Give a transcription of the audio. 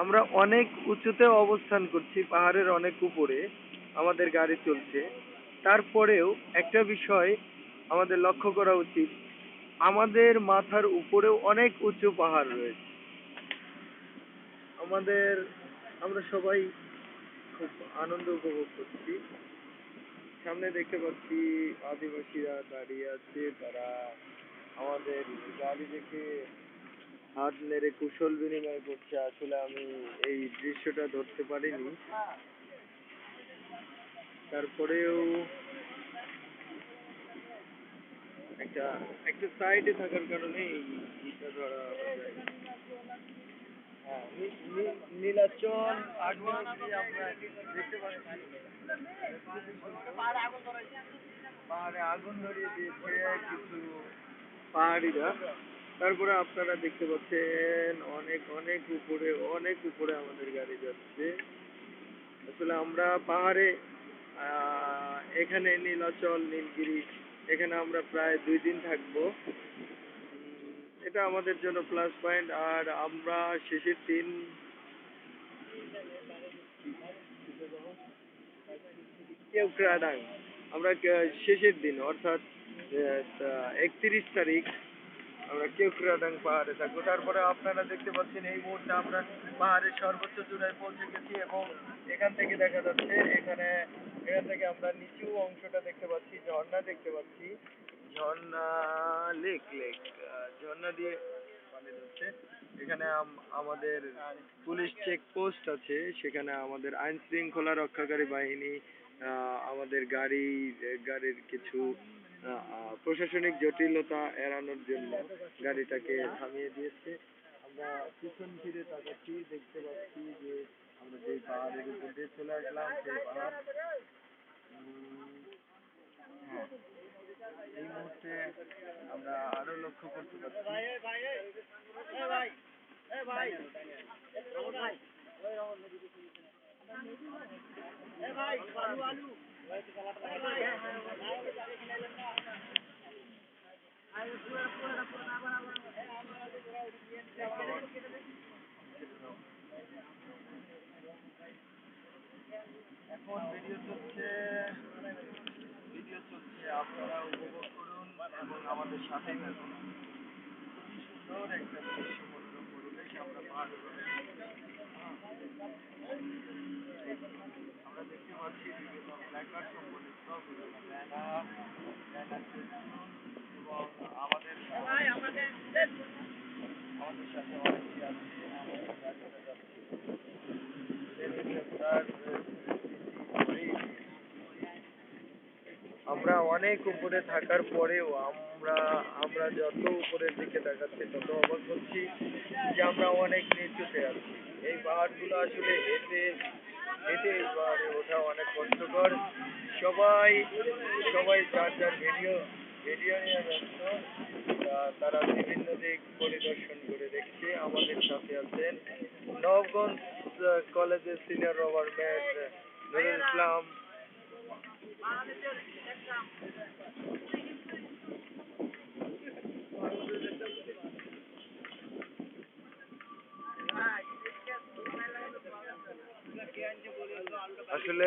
আমরা অনেক উঁচুতে অবস্থান করছি, পাহাড়ের অনেক উপরে আমাদের গাড়ি চলছে। তারপরেও একটা বিষয় আমাদের লক্ষ্য করা উচিত, আমাদের মাথার উপরেও অনেক উঁচু পাহাড় রয়েছে। আমাদের, আমরা সবাই খুব আনন্দ উপভোগ করছি। সামনে দেখতে পাচ্ছি আদিবাসীরা দাঁড়িয়ে আছে, তারা আমাদের গাড়ি দেখে হাত নেড়ে কুশল বিনিময় করছে, আসলে আমি এই দৃশ্যটা ধরতে পারিনি। তারপরেও একটা একটা সাইডে থাকার কারণে হ্যাঁ নীলাচল পাহাড়িরা। তারপরে আপনারা দেখতে পাচ্ছেন অনেক অনেক উপরে অনেক উপরে আমাদের গাড়ি যাচ্ছে। আসলে আমরা পাহাড়ে এখানে নীলাচল, নীলগিরি, এখানে আমরা প্রায় দুই দিন থাকব। এটা আমাদের জন্য প্লাস পয়েন্ট আর আমরা শেষের দিন আমরা শেষের দিন, অর্থাৎ একত্রিশ তারিখ আমরা কেওক্রাডাং পাহাড়ে থাকব। তারপরে আপনারা দেখতে পাচ্ছেন এই মুহূর্তে আমরা পাহাড়ের সর্বোচ্চ চূড়ায় পৌঁছে গেছি এবং এখান থেকে দেখা যাচ্ছে এখানে, এখান থেকে আমরা নিচু অংশটা দেখতে পাচ্ছি, ঝর্ণা দেখতে পাচ্ছি। ঝর্ণা লেক লেক ঝর্ণা দিয়ে পানি যাচ্ছে এখানে আম- আমাদের পুলিশ চেক পোস্ট আছে, সেখানে আমাদের আইন শৃঙ্খলা রক্ষাকারী বাহিনী আমাদের গাড়ি, গাড়ির কিছু প্রশাসনিক জটিলতা এড়ানোর জন্য গাড়িটাকে থামিয়ে দিয়েছে। আমরা পিছন ফিরে তাকাচ্ছি, দেখতে পাচ্ছি যে আমরা যে পাহাড়ের উপর দিয়ে চলে আসলাম, সেই পাহাড় হ্যাঁ এই মুহূর্তে আমরা আরও লক্ষ্য করতে পারছি। এখন ভিডিও চলছে ভিডিও চলছে, আপনারা উপভোগ করুন এবং আমাদের সাথেই থাকুন খুবই সুন্দর একটা দৃশ্যমূল্য পরিবেশ আমরা পাহাড়ে রয়েছি। আমরা বিভিন্ন সম্বলিত বিভিন্ন ব্যানার ব্যানার এবং আমাদের আমাদের সাথে অনেকেই আছে আমরা অনেক উপরে থাকার পরেও আমরা আমরা যত উপরের দিকে তাকাচ্ছি, তত অবাক হচ্ছি যে আমরা অনেক নিচুতে আছি। এই পাহাড়গুলো আসলে হেঁটে হেঁটে পাহাড়ে ওঠা অনেক কষ্টকর। সবাই সবাই যার যার ভিডিও ভিডিও নিয়ে ব্যস্ত তারা বিভিন্ন দিক পরিদর্শন করে দেখছে। আমাদের সাথে আছেন নবগঞ্জ কলেজের সিনিয়র রবার ম্যাট নুরুল ইসলাম। আসলে